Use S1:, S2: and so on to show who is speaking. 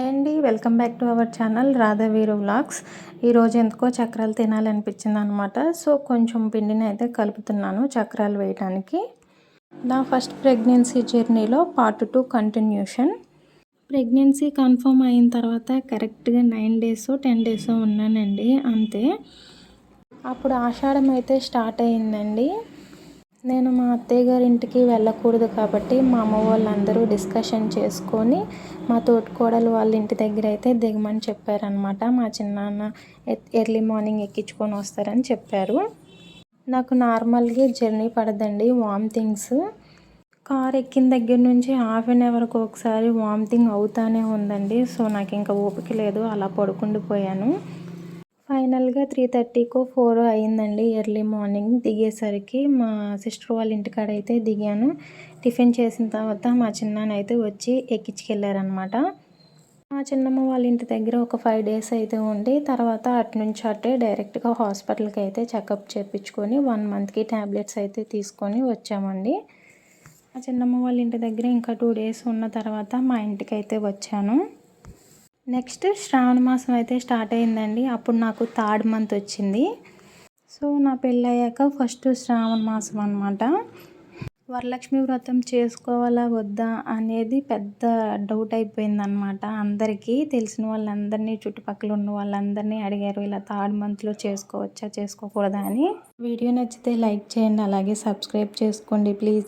S1: Hi అండి. Welcome back to our channel రాధావీరు vlogs. ఈరోజు ఎందుకో చక్రాలు తినాలనిపించింది అనమాట సో కొంచెం పిండిని అయితే కలుపుతున్నాను చక్రాలు వేయడానికి నా ఫస్ట్ ప్రెగ్నెన్సీ జర్నీలో part two continuation. Pregnancy confirm అయిన తర్వాత కరెక్ట్గా నైన్ డేస్ టెన్ డేస్ ఉన్నానండి. అంతే. అప్పుడు ఆషాఢం అయితే స్టార్ట్ అయిందండి నేను మా అత్తయ్య గారి ఇంటికి వెళ్ళకూడదు కాబట్టి మా అమ్మ వాళ్ళందరూ డిస్కషన్ చేసుకొని మా తోటికోడలు వాళ్ళ ఇంటి దగ్గర అయితే దిగమని చెప్పారనమాట మా చిన్నాన్న ఎర్లీ మార్నింగ్ ఎక్కించుకొని వస్తారని చెప్పారు. నాకు నార్మల్గా జర్నీ పడదండి వామిటింగ్స్ కార్ ఎక్కిన దగ్గర నుంచి హాఫ్ అన్ అవర్కి ఒకసారి వామిటింగ్ అవుతానే ఉందండి సో నాకు ఇంకా ఓపిక లేదు అలా పడుకుండిపోయాను. ఫైనల్గా త్రీ థర్టీకో ఫోర్ అయిందండి ఎర్లీ మార్నింగ్. దిగేసరికి మా సిస్టర్ వాళ్ళ ఇంటికాడ అయితే దిగాను. టిఫిన్ చేసిన తర్వాత మా చిన్నాన్న అయితే వచ్చి ఎక్కించుకెళ్ళారనమాట మా చిన్నమ్మ వాళ్ళ ఇంటి దగ్గర ఒక ఫైవ్ డేస్ అయితే ఉండి తర్వాత అటు నుంచి అటే డైరెక్ట్గా హాస్పిటల్కి అయితే చెకప్ చేయించుకొని వన్ మంత్కి ట్యాబ్లెట్స్ అయితే తీసుకొని వచ్చామండి. మా చిన్నమ్మ వాళ్ళ ఇంటి దగ్గర ఇంకా టూ డేస్ ఉన్న తర్వాత మా ఇంటికి అయితే వచ్చాను. నెక్స్ట్ శ్రావణ మాసం అయితే స్టార్ట్ అయిందండి. అప్పుడు నాకు థర్డ్ మంత్ వచ్చింది. సో నా పెళ్ళయ్యాక ఫస్ట్ శ్రావణ మాసం అనమాట వరలక్ష్మి వ్రతం చేసుకోవాలా వద్దా అనేది పెద్ద డౌట్ అయిపోయిందనమాట అందరికీ తెలిసిన వాళ్ళందరినీ చుట్టుపక్కల ఉన్న వాళ్ళందరినీ అడిగారు ఇలా థర్డ్ మంత్లో చేసుకోవచ్చా చేసుకోకూడదా అని. వీడియో నచ్చితే లైక్ చేయండి అలాగే సబ్స్క్రైబ్ చేసుకోండి ప్లీజ్.